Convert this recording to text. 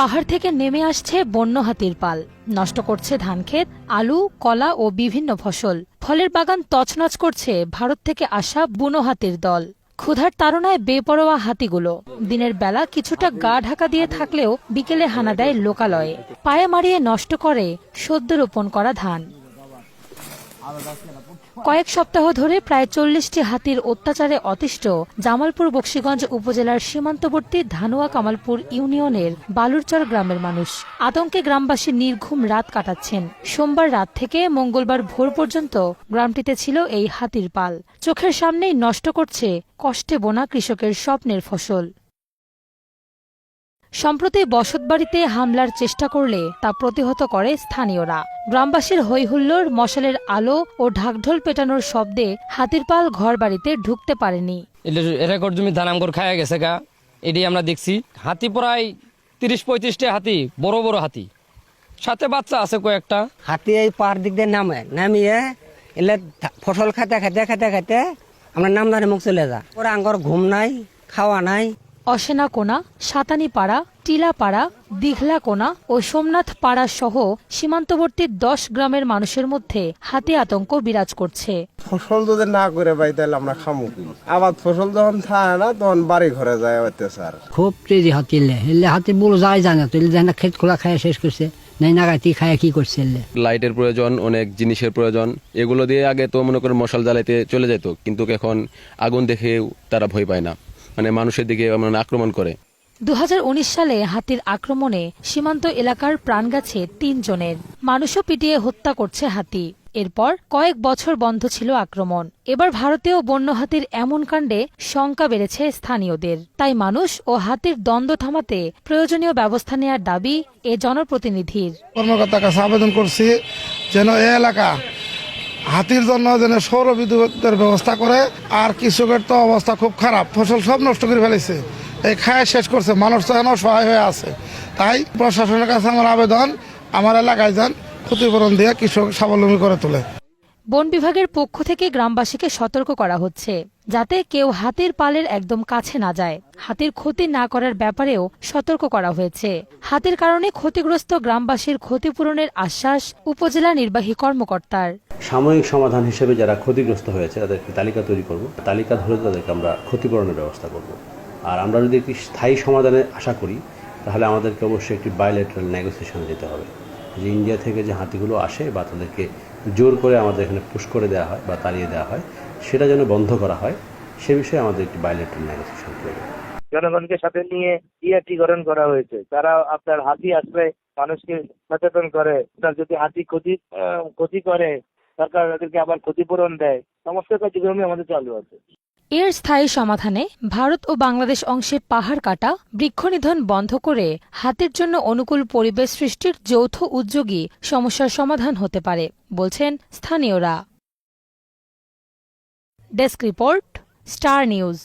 পাহাড় থেকে নেমে আসছে বন্য হাতির পাল। নষ্ট করছে ধানক্ষেত, আলু, কলা ও বিভিন্ন ফসল। ফলের বাগান তছনছ করছে ভারত থেকে আসা বুনো হাতির দল। ক্ষুধার তাড়নায় বেপরোয়া হাতিগুলো। দিনের বেলা কিছুটা গা ঢাকা দিয়ে থাকলেও বিকেলে হানা দেয় লোকালয়ে। পায়ে মারিয়ে নষ্ট করে সদ্য রোপণ করা ধান। কয়েক সপ্তাহ ধরে প্রায় চল্লিশটি হাতির অত্যাচারে অতিষ্ঠ জামালপুর বক্সিগঞ্জ উপজেলার সীমান্তবর্তী ধানুয়া কামালপুর ইউনিয়নের বালুরচর গ্রামের মানুষ। আতঙ্কে গ্রামবাসী নির্ঘুম রাত কাটাচ্ছেন। সোমবার রাত থেকে মঙ্গলবার ভোর পর্যন্ত গ্রামটিতে ছিল এই হাতির পাল। চোখের সামনেই নষ্ট করছে কষ্টে বোনা কৃষকের স্বপ্নের ফসল। সম্প্রতি বসতবাড়িতে হামলার চেষ্টা করলে তা প্রতিহত করে স্থানীয়রা। গ্রামবাসীর হৈহুল্লোর মশালের আলো ও ঢাকঢোল পেটানোর শব্দে হাতির পাল ঘর বাড়িতে ঢুকতে পারেনি রেকর্ড জমি ধান আমগর খায়া গেছে গা। এটি আমরা দেখছি। হাতি প্রায় তিরিশ পঁয়ত্রিশটা হাতি বড় বড় হাতি। সাথে বাচ্চা আছে কয়েকটা। হাতি এই পাহাড় দিক দিয়ে নামে। নামিয়ে এলে ফসল খাতে খাতে খাতে খাতে আমরা নামদারে মুখ চলে যা। ওরা আঙ্গর ঘুম নাই খাওয়া নাই। অসেনা কোনা সাতানিপাড়া টিলাপাড়া দিঘলাকোনা ও সোমনাথ পাড়া সহ সীমান্তবর্তী দশ গ্রামের মানুষের মধ্যে হাতি আতঙ্ক বিরাজ করছে। ফসল যদি না করে পাই তাহলে আমরা খামু আবার ফসল যখন থাকে না তখন বাড়ি ঘরে যায় অত্যাচার খুব তেজি হাতি এলে। এলে হাতি বলো যায় জানে তো এলে যায় না ক্ষেত খোলা খায় শেষ করছে। নাই নাগাতি খায় কি করছে লাইটের প্রয়োজন অনেক জিনিসের প্রয়োজন। এগুলো দিয়ে আগে তো মনে করেন মশাল জ্বালাইতে চলে যেত। কিন্তু এখন আগুন দেখে তারা ভয় পায় না। মানে মানুষের দিকে মানে আক্রমণ করে। দু সালে হাতির আক্রমণে সীমান্ত এলাকার প্রাণ গেছে তিনজনের। মানুষও পিটিয়ে হত্যা করছে হাতি। এরপর কয়েক বছর বন্ধ ছিল আক্রমণ। এবার ভারতেও বন্য হাতির এমন কাণ্ডে শঙ্কা বেড়েছে স্থানীয়দের। তাই মানুষ ও হাতির দ্বন্দ্ব থামাতে প্রয়োজনীয় ব্যবস্থা নেওয়ার দাবি এ জনপ্রতিনিধির। কর্মকর্তার কাছে আবেদন করছি যেন এই এলাকা হাতির জন্য যেন সৌর বিদ্যুতের ব্যবস্থা করে, আর কৃষকের তো অবস্থা খুব খারাপ। ফসল সব নষ্ট করে ফেলেছে। এই খায় শেষ করছে। মানুষ তো এখনও সহায় হয়ে আছে। তাই প্রশাসনের কাছে আমার আবেদন, আমার এলাকায় যান, ক্ষতিপূরণ দিয়ে কৃষক স্বাবলম্বী করে তোলে। বন বিভাগের পক্ষ থেকে গ্রামবাসীকে সতর্ক করা হচ্ছে, যাতে কেউ হাতির পালের একদম কাছে না যায়। হাতির ক্ষতি না করার ব্যাপারেও সতর্ক করা হয়েছে। হাতির কারণে ক্ষতিগ্রস্ত গ্রামবাসীর ক্ষতিপূরণের আশ্বাস উপজেলা নির্বাহী কর্মকর্তার। সাময়িক সমাধান হিসেবে যারা ক্ষতিগ্রস্ত হয়েছে, তাদেরকে তালিকা তৈরি করব। তালিকা ধরে তাদেরকে আমরা ক্ষতিপূরণের ব্যবস্থা করব। আর আমরা যদি একটি স্থায়ী সমাধানের আশা করি, তাহলে আমাদেরকে অবশ্যই একটি বায়োলেটারাল নেগোসিয়েশনে যেতে হবে। যে ইন্ডিয়া থেকে যে হাতিগুলো আসে বা তাদেরকে জোর করে আমাদের এখানে পুশ করে দেওয়া হয় বা তাড়িয়ে দেওয়া হয়, সেটা যেন বন্ধ করা হয়, সে বিষয়ে আমাদের একটি বায়োলেটারাল নেগোসিয়েশন প্রয়োজন জনগণকে সাথে নিয়ে ইয়াটিকরণ করা হয়েছে। তারা আপনার হাতি আসলে মানুষকে সচেতন করে। তার যদি হাতি ক্ষতি ক্ষতি করে সরকার তাদেরকে আবার ক্ষতিপূরণ দেয়। সমস্ত কার্যক্রমই আমাদের চালু আছে। এর স্থায়ী সমাধানে ভারত ও বাংলাদেশ অংশে পাহাড় কাটা, বৃক্ষনিধন বন্ধ করে হাতের জন্য অনুকূল পরিবেশ সৃষ্টির যৌথ উদ্যোগই সমস্যার সমাধান হতে পারে, বলছেন স্থানীয়রা। Desk report, star news.